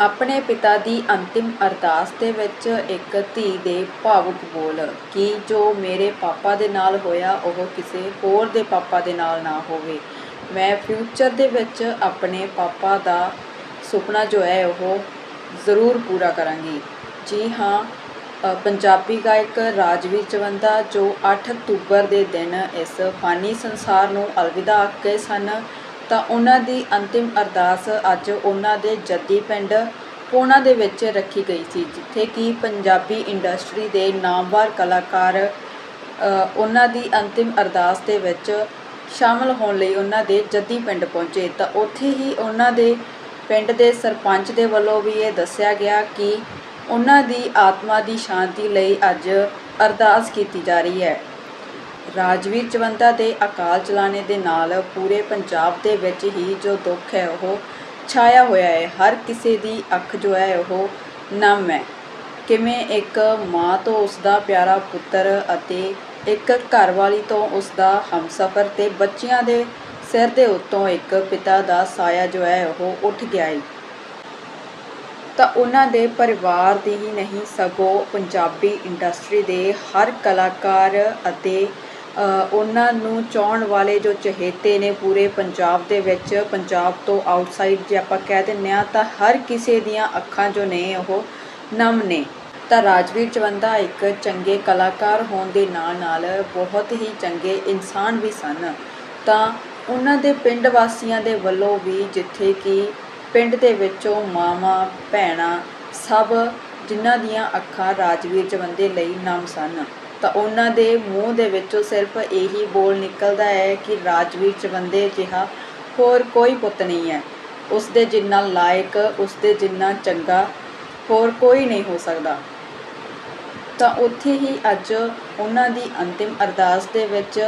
ਆਪਣੇ ਪਿਤਾ ਦੀ ਅੰਤਿਮ ਅਰਦਾਸ ਦੇ ਵਿੱਚ ਇੱਕ ਧੀ ਦੇ ਭਾਵੁਕ ਬੋਲ, ਕਿ ਜੋ ਮੇਰੇ ਪਾਪਾ ਦੇ ਨਾਲ ਹੋਇਆ, ਉਹ ਕਿਸੇ ਹੋਰ ਦੇ ਪਾਪਾ ਦੇ ਨਾਲ ਨਾ ਹੋਵੇ। ਮੈਂ ਫਿਊਚਰ ਦੇ ਵਿੱਚ ਆਪਣੇ ਪਾਪਾ ਦਾ ਸੁਪਨਾ ਜੋ ਹੈ, ਉਹ ਜ਼ਰੂਰ ਪੂਰਾ ਕਰਾਂਗੀ। ਜੀ ਹਾਂ ਪੰਜਾਬੀ ਗਾਇਕ ਰਾਜਵੀਰ ਚਵੰਦਾ, ਜੋ 8 ਅਕਤੂਬਰ ਦੇ ਦਿਨ ਇਸ ਫਾਨੀ ਸੰਸਾਰ ਨੂੰ ਅਲਵਿਦਾ ਆਖ ਗਏ ਸਨ ਤਾਂ ਉਹਨਾਂ ਦੀ ਅੰਤਿਮ ਅਰਦਾਸ ਅੱਜ ਉਹਨਾਂ ਦੇ ਜੱਦੀ ਪਿੰਡ ਪੂਨਾ ਦੇ ਵਿੱਚ ਰੱਖੀ ਗਈ ਸੀ, ਜਿੱਥੇ ਕਿ ਪੰਜਾਬੀ ਇੰਡਸਟਰੀ ਦੇ ਨਾਮਵਰ ਕਲਾਕਾਰ ਉਹਨਾਂ ਦੀ ਅੰਤਿਮ ਅਰਦਾਸ ਦੇ ਵਿੱਚ ਸ਼ਾਮਲ ਹੋਣ ਲਈ ਉਹਨਾਂ ਦੇ ਜੱਦੀ ਪਿੰਡ ਪਹੁੰਚੇ। ਤਾਂ ਉੱਥੇ ਹੀ ਉਹਨਾਂ ਦੇ ਪਿੰਡ ਦੇ ਸਰਪੰਚ ਦੇ ਵੱਲੋਂ ਵੀ ਇਹ ਦੱਸਿਆ ਗਿਆ ਕਿ ਉਹਨਾਂ ਦੀ ਆਤਮਾ ਦੀ ਸ਼ਾਂਤੀ ਲਈ ਅੱਜ ਅਰਦਾਸ ਕੀਤੀ ਜਾ ਰਹੀ ਹੈ। ਰਾਜਵੀਰ ਚਵੰਦਾ ਦੇ ਅਕਾਲ ਚਲਾਣੇ ਦੇ ਨਾਲ ਪੂਰੇ ਪੰਜਾਬ ਦੇ ਵਿੱਚ ਹੀ ਜੋ ਦੁੱਖ ਹੈ ਉਹ ਛਾਇਆ ਹੋਇਆ ਹੈ, ਹਰ ਕਿਸੇ ਦੀ ਅੱਖ ਜੋ ਹੈ ਉਹ ਨਮ ਹੈ। ਕਿਵੇਂ ਇੱਕ ਮਾਂ ਤੋਂ ਉਸਦਾ ਪਿਆਰਾ ਪੁੱਤਰ ਅਤੇ ਇੱਕ ਘਰਵਾਲੀ ਤੋਂ ਉਸਦਾ ਹਮਸਫਰ ਤੇ ਬੱਚਿਆਂ ਦੇ ਸਿਰ ਦੇ ਉੱਤੋਂ ਇੱਕ ਪਿਤਾ ਦਾ ਸਾਇਆ ਜੋ ਹੈ ਉਹ ਉੱਠ ਗਿਆ ਹੈ ਤਾਂ ਉਹਨਾਂ ਦੇ ਪਰਿਵਾਰ ਦੀ ਹੀ ਨਹੀਂ, ਸਗੋਂ ਪੰਜਾਬੀ ਇੰਡਸਟਰੀ ਦੇ ਹਰ ਕਲਾਕਾਰ ਅਤੇ ਉਹਨਾਂ ਨੂੰ ਚਾਹੁਣ ਵਾਲੇ ਜੋ ਚਹੇਤੇ ਨੇ ਪੂਰੇ ਪੰਜਾਬ ਦੇ ਵਿੱਚ, ਪੰਜਾਬ ਤੋਂ ਆਊਟਸਾਈਡ ਜੇ ਆਪਾਂ ਕਹਿ ਦਿੰਦੇ ਹਾਂ, ਤਾਂ ਹਰ ਕਿਸੇ ਦੀਆਂ ਅੱਖਾਂ ਜੋ ਨੇ ਉਹ ਨਮ ਨੇ। ਤਾਂ ਰਾਜਵੀਰ ਚਵੰਦਾ ਇੱਕ ਚੰਗੇ ਕਲਾਕਾਰ ਹੋਣ ਦੇ ਨਾਲ ਨਾਲ ਬਹੁਤ ਹੀ ਚੰਗੇ ਇਨਸਾਨ ਵੀ ਸਨ। ਤਾਂ ਉਹਨਾਂ ਦੇ ਪਿੰਡ ਵਾਸੀਆਂ ਦੇ ਵੱਲੋਂ ਵੀ ਜਿੱਥੇ ਕਿ ਪਿੰਡ ਦੇ ਵਿੱਚੋਂ ਮਾਵਾਂ, ਭੈਣਾਂ ਸਭ ਜਿਨ੍ਹਾਂ ਦੀਆਂ ਅੱਖਾਂ ਰਾਜਵੀਰ ਚਵੰਦੇ ਲਈ ਨਮ ਸਨ। ਤਾਂ ਉਹਨਾਂ ਦੇ ਮੂੰਹ ਦੇ ਵਿੱਚੋਂ ਸਿਰਫ ਇਹੀ ਬੋਲ ਨਿਕਲਦਾ ਹੈ ਕਿ ਰਾਜਵੀਰ ਚਵੰਦੇ ਜਿਹਾ ਹੋਰ ਕੋਈ ਪੁੱਤ ਨਹੀਂ ਹੈ। ਉਸ ਦੇ ਜਿੰਨਾ ਲਾਇਕ ਉਸ ਦੇ ਜਿੰਨਾ ਚੰਗਾ ਹੋਰ ਕੋਈ ਨਹੀਂ ਹੋ ਸਕਦਾ। ਤਾਂ ਉੱਥੇ ਹੀ ਅੱਜ ਉਹਨਾਂ ਦੀ ਅੰਤਿਮ ਅਰਦਾਸ ਦੇ ਵਿੱਚ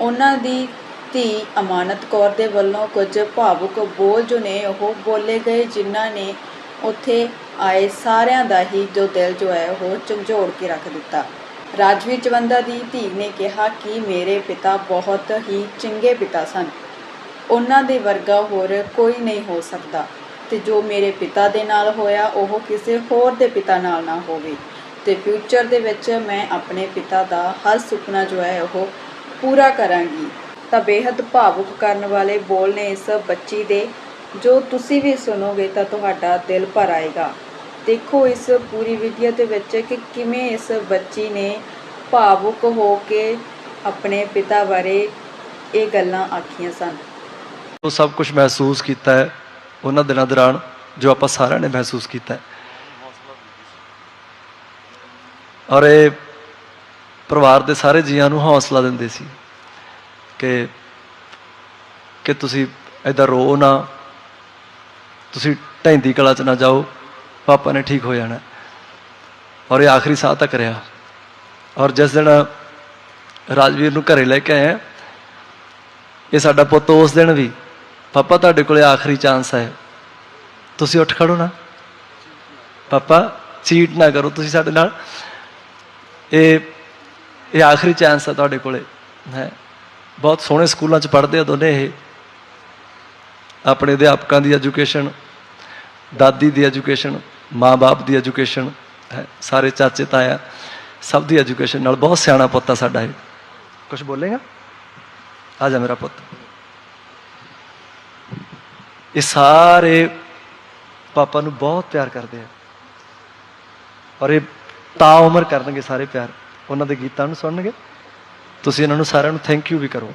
ਉਹਨਾਂ ਦੀ ਧੀ ਅਮਾਨਤ ਕੌਰ ਦੇ ਵੱਲੋਂ ਕੁਝ ਭਾਵੁਕ ਬੋਲ ਜੋ ਨੇ ਉਹ ਬੋਲੇ ਗਏ, ਜਿਨ੍ਹਾਂ ਨੇ ਉੱਥੇ ਆਏ ਸਾਰਿਆਂ ਦਾ ਹੀ ਜੋ ਦਿਲ ਜੋ ਹੈ ਉਹ ਝੰਜੋੜ ਕੇ ਰੱਖ ਦਿੱਤਾ। ਰਾਜਵੀਰ ਚਵੰਦਾ ਦੀ ਧੀ ਨੇ ਕਿਹਾ ਕਿ ਮੇਰੇ ਪਿਤਾ ਬਹੁਤ ਹੀ ਚੰਗੇ ਪਿਤਾ ਸਨ। ਉਹਨਾਂ ਦੇ ਵਰਗਾ ਹੋਰ ਕੋਈ ਨਹੀਂ ਹੋ ਸਕਦਾ ਤੇ ਜੋ ਮੇਰੇ ਪਿਤਾ ਦੇ ਨਾਲ ਹੋਇਆ, ਉਹ ਕਿਸੇ ਹੋਰ ਦੇ ਪਿਤਾ ਨਾਲ ਨਾ ਹੋਵੇ ਤੇ ਫਿਊਚਰ ਦੇ ਵਿੱਚ ਮੈਂ ਆਪਣੇ ਪਿਤਾ ਦਾ ਹਰ ਸੁਪਨਾ ਜੋ ਹੈ, ਉਹ ਪੂਰਾ ਕਰਾਂਗੀ। ਤਾਂ ਬੇहद ਭਾਵੁਕ ਕਰਨ ਵਾਲੇ ਬੋਲ ਨੇ ਇਸ ਬੱਚੀ ਦੇ, ਜੋ ਤੁਸੀਂ ਵੀ ਸੁਣੋਗੇ, ਤਾਂ ਤੁਹਾਡਾ ਦਿਲ ਭਰ ਆਏਗਾ। ਦੇਖੋ ਇਸ ਪੂਰੀ ਵੀਡੀਓ ਦੇ ਵਿੱਚ ਕਿ ਕਿਵੇਂ ਇਸ ਬੱਚੀ ਨੇ ਭਾਵੁਕ ਹੋ ਕੇ ਆਪਣੇ ਪਿਤਾ ਬਾਰੇ ਇਹ ਗੱਲਾਂ ਆਖੀਆਂ ਸਨ। ਉਹ ਸਭ ਕੁਝ ਮਹਿਸੂਸ ਕੀਤਾ ਹੈ ਉਹਨਾਂ ਦਿਨਾਂ ਦੌਰਾਨ, ਜੋ ਆਪਾਂ ਸਾਰਿਆਂ ਨੇ ਮਹਿਸੂਸ ਕੀਤਾ ਹੈ। ਔਰ ਇਹ ਪਰਿਵਾਰ ਦੇ ਸਾਰੇ ਜੀਆਂ ਨੂੰ ਹੌਸਲਾ ਦਿੰਦੇ ਸੀ ਕਿ ਕਿ ਤੁਸੀਂ ਏਦਾਂ ਰੋ ਨਾ, ਤੁਸੀਂ ਢੈਂਦੀ ਕਲਾ ਚ ਨਾ ਜਾਓ ਪਾਪਾ ਨੇ ਠੀਕ ਹੋ ਜਾਣਾ। ਔਰ ਇਹ ਆਖਰੀ ਸਾਹ ਤੱਕ ਰਿਹਾ। ਔਰ ਜਿਸ ਦਿਨ ਰਾਜਵੀਰ ਨੂੰ ਘਰੇ ਲੈ ਕੇ ਆਏ ਇਹ ਸਾਡਾ ਪੁੱਤ ਉਸ ਦਿਨ ਵੀ, ਪਾਪਾ, ਤੁਹਾਡੇ ਕੋਲੇ ਆਖਰੀ ਚਾਂਸ ਹੈ। ਤੁਸੀਂ ਉੱਠ ਖੜੋ ਨਾ। ਪਾਪਾ, ਚੀਟ ਨਾ ਕਰੋ ਤੁਸੀਂ ਸਾਡੇ ਨਾਲ। ਇਹ ਇਹ ਆਖਰੀ ਚਾਂਸ ਹੈ ਤੁਹਾਡੇ ਕੋਲੇ। ਹੈ। ਬਹੁਤ ਸੋਹਣੇ ਸਕੂਲਾਂ ਚ ਪੜ੍ਹਦੇ ਆ ਦੋਨੇ ਇਹ। ਆਪਣੇ ਅਧਿਆਪਕਾਂ ਦੀ ਐਜੂਕੇਸ਼ਨ ਦਾਦੀ ਦੀ ਐਜੂਕੇਸ਼ਨ ਮਾਂ-ਬਾਪ ਦੀ ਐਜੂਕੇਸ਼ਨ ਹੈ ਸਾਰੇ ਚਾਚੇ ਤਾਇਆ ਸਭ ਦੀ ਐਜੂਕੇਸ਼ਨ ਨਾਲ ਬਹੁਤ ਸਿਆਣਾ ਪੁੱਤ ਆ ਸਾਡਾ ਇਹ। ਕੁਝ ਬੋਲੇਗਾ? ਆ ਜਾ ਮੇਰਾ ਪੁੱਤ। ਇਹ ਸਾਰੇ ਪਾਪਾ ਨੂੰ ਬਹੁਤ ਪਿਆਰ ਕਰਦੇ ਆ। ਔਰ ਇਹ ਤਾਂ ਉਮਰ ਕਰਨਗੇ ਸਾਰੇ ਪਿਆਰ। ਉਹਨਾਂ ਦੇ ਗੀਤਾਂ ਨੂੰ ਸੁਣਨਗੇ। ਤੁਸੀਂ ਇਹਨਾਂ ਨੂੰ ਸਾਰਿਆਂ ਨੂੰ ਥੈਂਕ ਯੂ ਵੀ ਕਰੋ।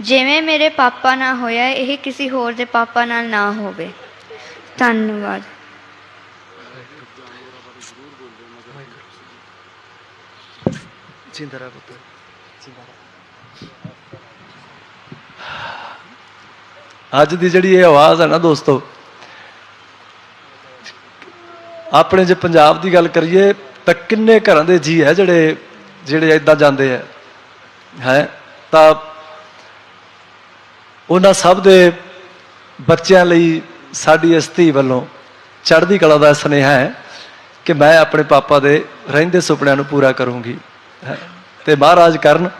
ਜਿਵੇਂ ਮੇਰੇ ਪਾਪਾ ਨਾਲ ਹੋਇਆ, ਇਹ ਕਿਸੇ ਹੋਰ ਦੇ ਪਾਪਾ ਨਾਲ ਨਾ ਹੋਵੇ। ਧੰਨਵਾਦ। ਜਿੰਦਾ ਪੁੱਤ। ਜਿੰਦਾ ਅੱਜ ਦੀ ਜਿਹੜੀ ਇਹ ਆਵਾਜ਼ ਹੈ ਨਾ ਦੋਸਤੋ, ਆਪਣੇ ਜੇ ਪੰਜਾਬ ਦੀ ਗੱਲ ਕਰੀਏ, ਤਾਂ ਕਿੰਨੇ ਘਰਾਂ ਦੇ ਜੀ ਹੈ ਜਿਹੜੇ ਜਿਹੜੇ ਇਦਾਂ ਜਾਂਦੇ ਹੈ ਹੈ? ਤਾਂ ਉਹਨਾਂ ਸਭ ਦੇ ਬੱਚਿਆਂ ਲਈ ਸਾਡੀ ਇਸ ਧੀ ਵੱਲੋਂ ਚੜ੍ਹਦੀ ਕਲਾ ਦਾ ਸੁਨੇਹਾ ਹੈ ਕਿ ਮੈਂ ਆਪਣੇ ਪਾਪਾ ਦੇ ਰਹਿੰਦੇ ਸੁਪਨਿਆਂ ਨੂੰ ਪੂਰਾ ਕਰੂੰਗੀ। ਹੈਂ। ਤੇ ਮਹਾਰਾਜ ਕਰਨ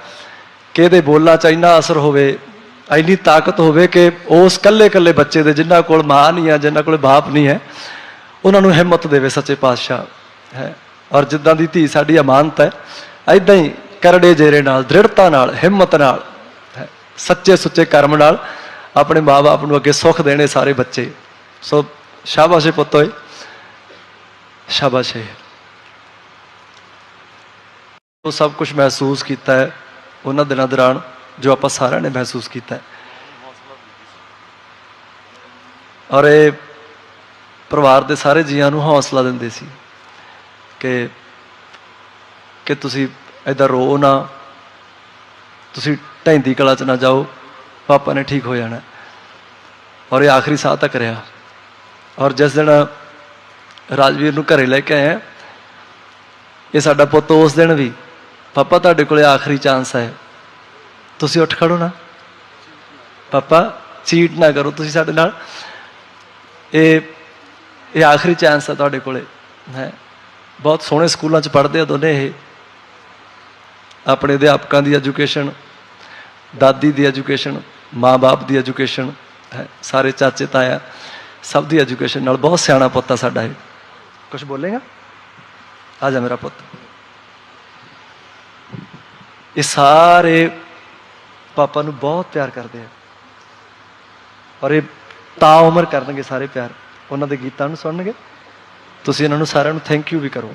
ਕਿ ਇਹਦੇ ਬੋਲਾਂ 'ਚ ਇੰਨਾ ਅਸਰ ਹੋਵੇ, ਇੰਨੀ ਤਾਕਤ ਹੋਵੇ ਕਿ ਉਸ ਕੱਲੇ ਕੱਲੇ ਬੱਚੇ ਦੇ ਜਿਨ੍ਹਾਂ ਕੋਲ ਮਾਂ ਨਹੀਂ ਹੈ, ਜਿਨ੍ਹਾਂ ਕੋਲ ਬਾਪ ਨਹੀਂ ਹੈ, ਉਹਨਾਂ ਨੂੰ ਹਿੰਮਤ ਦੇਵੇ ਸੱਚੇ ਪਾਤਸ਼ਾਹ। ਹੈ। ਔਰ ਜਿੱਦਾਂ ਦੀ ਧੀ ਸਾਡੀ ਅਮਾਨਤ ਹੈ ਐਦਾਂ ਹੀ ਕਰੜੇ ਜੇਰੇ ਨਾਲ, ਦ੍ਰਿੜਤਾ ਨਾਲ, ਹਿੰਮਤ ਨਾਲ ਸੱਚੇ ਸੁੱਚੇ ਕਰਮ ਨਾਲ ਆਪਣੇ ਮਾਪੇ ਨੂੰ ਅੱਗੇ ਸੁੱਖ ਦੇਣੇ ਸਾਰੇ ਬੱਚੇ। ਸੋ ਸ਼ਾਬਾਸ਼ੇ ਏ ਪੁੱਤ ਓਏ। ਸ਼ਾਬਾਸ਼। ਉਹ ਸਭ ਕੁਝ ਮਹਿਸੂਸ ਕੀਤਾ ਹੈ ਉਹਨਾਂ ਦਿਨਾਂ ਦੌਰਾਨ, ਜੋ ਆਪਾਂ ਸਾਰਿਆਂ ਨੇ ਮਹਿਸੂਸ ਕੀਤਾ ਹੈ। ਔਰ ਇਹ ਪਰਿਵਾਰ ਦੇ ਸਾਰੇ ਜੀਆਂ ਨੂੰ ਹੌਸਲਾ ਦਿੰਦੇ ਸੀ ਕਿ ਕਿ ਤੁਸੀਂ ਏਦਾਂ ਰੋ ਨਾ। ਤੁਸੀਂ ਢੈਂਦੀ ਕਲਾ ਚ ਨਾ ਜਾਓ, ਪਾਪਾ ਨੇ ਠੀਕ ਹੋ ਜਾਣਾ। ਔਰ ਇਹ ਆਖਰੀ ਸਾਹ ਤੱਕ ਰਿਹਾ। ਔਰ ਜਿਸ ਦਿਨ ਰਾਜਵੀਰ ਨੂੰ ਘਰੇ ਲੈ ਕੇ ਆਇਆ ਇਹ ਸਾਡਾ ਪੁੱਤ ਉਸ ਦਿਨ ਵੀ, ਪਾਪਾ, ਤੁਹਾਡੇ ਕੋਲੇ ਆਖਰੀ ਚਾਂਸ ਹੈ। ਤੁਸੀਂ ਉੱਠ ਖੜੋ ਨਾ। ਪਾਪਾ, ਚੀਟ ਨਾ ਕਰੋ ਤੁਸੀਂ ਸਾਡੇ ਨਾਲ। ਇਹ ਇਹ ਆਖਰੀ ਚਾਂਸ ਹੈ ਤੁਹਾਡੇ ਕੋਲੇ। ਹੈ। ਬਹੁਤ ਸੋਹਣੇ ਸਕੂਲਾਂ ਚ ਪੜ੍ਹਦੇ ਆ ਦੋਨੇ ਇਹ। ਆਪਣੇ ਅਧਿਆਪਕਾਂ ਦੀ ਐਜੂਕੇਸ਼ਨ ਦਾਦੀ ਦੀ ਐਜੂਕੇਸ਼ਨ, ਮਾਂ-ਬਾਪ ਦੀ ਐਜੂਕੇਸ਼ਨ, ਹੈ, ਸਾਰੇ ਚਾਚੇ, ਤਾਇਆ, ਸਭ ਦੀ ਐਜੂਕੇਸ਼ਨ ਨਾਲ ਬਹੁਤ ਸਿਆਣਾ ਪੁੱਤ ਆ ਸਾਡਾ ਇਹ। ਕੁਝ ਬੋਲੇਗਾ? ਆ ਜਾ ਮੇਰਾ ਪੁੱਤ। ਇਹ ਸਾਰੇ ਪਾਪਾ ਨੂੰ ਬਹੁਤ ਪਿਆਰ ਕਰਦੇ ਆ। ਔਰ ਇਹ ਤਾ ਉਮਰ ਕਰਨਗੇ ਸਾਰੇ ਪਿਆਰ। ਉਹਨਾਂ ਦੇ ਗੀਤਾਂ ਨੂੰ ਸੁਣਨਗੇ। ਤੁਸੀਂ ਇਹਨਾਂ ਨੂੰ ਸਾਰਿਆਂ ਨੂੰ ਥੈਂਕ ਯੂ ਵੀ ਕਰੋ।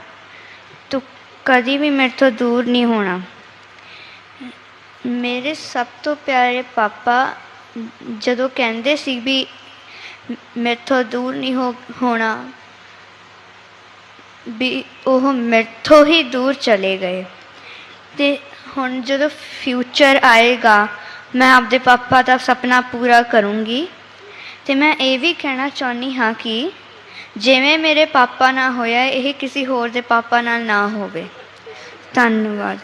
ਕਦੀ ਵੀ ਮੇਰੇ ਤੋਂ ਦੂਰ ਨਹੀਂ ਹੋਣਾ। ਮੇਰੇ ਸਭ ਤੋਂ ਪਿਆਰੇ ਪਾਪਾ ਜਦੋਂ ਕਹਿੰਦੇ ਸੀ ਵੀ ਮੇਰੇ ਤੋਂ ਦੂਰ ਨਹੀਂ ਹੋ, ਹੋਣਾ, ਵੀ ਉਹ ਮੇਰੇ ਤੋਂ ਹੀ ਦੂਰ ਚਲੇ ਗਏ। ਤੇ ਹੁਣ ਜਦੋਂ ਫਿਊਚਰ ਆਏਗਾ, ਮੈਂ ਆਪਦੇ ਪਾਪਾ ਦਾ ਸੁਪਨਾ ਪੂਰਾ ਕਰੂੰਗੀ। ਤੇ ਮੈਂ ਇਹ ਵੀ ਕਹਿਣਾ ਚਾਹੁੰਦੀ ਹਾਂ ਕਿ ਜਿਵੇਂ ਮੇਰੇ ਪਾਪਾ ਨਾਲ ਹੋਇਆ, ਇਹ ਕਿਸੇ ਹੋਰ ਦੇ ਪਾਪਾ ਨਾਲ ਨਾ ਹੋਵੇ। ਧੰਨਵਾਦ।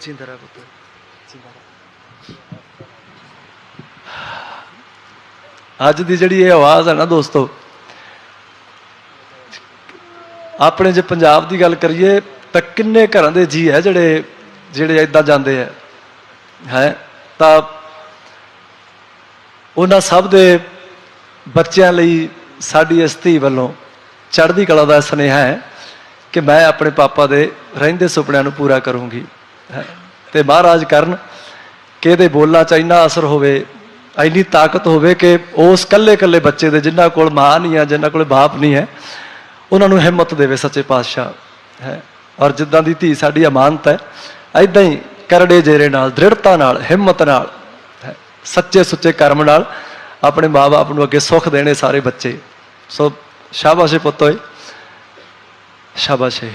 ਜਿੰਦਾ ਰਹਿ ਪੁੱਤ, ਜਿੰਦਾ ਅੱਜ ਦੀ ਜਿਹੜੀ ਇਹ ਆਵਾਜ਼ ਹੈ ਨਾ ਦੋਸਤੋ, ਆਪਣੇ ਜੇ ਪੰਜਾਬ ਦੀ ਗੱਲ ਕਰੀਏ, ਤਾਂ ਕਿੰਨੇ ਘਰਾਂ ਦੇ ਜੀ ਹੈ ਜਿਹੜੇ ਜਿਹੜੇ ਇਦਾਂ ਜਾਂਦੇ ਹੈ ਹੈ? ਤਾਂ ਉਹਨਾਂ ਸਭ ਦੇ ਬੱਚਿਆਂ ਲਈ ਸਾਡੀ ਇਸ ਧੀ ਵੱਲੋਂ ਚੜ੍ਹਦੀ ਕਲਾ ਦਾ ਸੁਨੇਹਾ ਹੈ ਕਿ ਮੈਂ ਆਪਣੇ ਪਾਪਾ ਦੇ ਰਹਿੰਦੇ ਸੁਪਨਿਆਂ ਨੂੰ ਪੂਰਾ ਕਰੂੰਗੀ। ਹੈ। ਤੇ ਮਹਾਰਾਜ ਕਰਨ ਕਿ ਇਹਦੇ ਬੋਲਾਂ 'ਚ ਇੰਨਾ ਅਸਰ ਹੋਵੇ, ਇੰਨੀ ਤਾਕਤ ਹੋਵੇ ਕਿ ਉਸ ਕੱਲੇ ਕੱਲੇ ਬੱਚੇ ਦੇ ਜਿਨ੍ਹਾਂ ਕੋਲ ਮਾਂ ਨਹੀਂ ਹੈ, ਜਿਨ੍ਹਾਂ ਕੋਲ ਬਾਪ ਨਹੀਂ ਹੈ, ਉਹਨਾਂ ਨੂੰ ਹਿੰਮਤ ਦੇਵੇ ਸੱਚੇ ਪਾਤਸ਼ਾਹ। ਹੈ। ਔਰ ਜਿੱਦਾਂ ਦੀ ਧੀ ਸਾਡੀ ਅਮਾਨਤ ਹੈ ਐਦਾਂ ਹੀ ਕਰੜੇ ਜੇਰੇ ਨਾਲ, ਦ੍ਰਿੜਤਾ ਨਾਲ, ਹਿੰਮਤ ਨਾਲ, ਹੈ ਸੱਚੇ ਸੁੱਚੇ ਕਰਮ ਨਾਲ ਆਪਣੇ ਮਾਪੇ ਨੂੰ ਅੱਗੇ ਸੁੱਖ ਦੇਣੇ ਸਾਰੇ ਬੱਚੇ। ਸੋ ਸ਼ਾਬਾਸ਼ ਏ ਪੁੱਤ ਓਏ ਸ਼ਾਬਾਸ਼ ਏ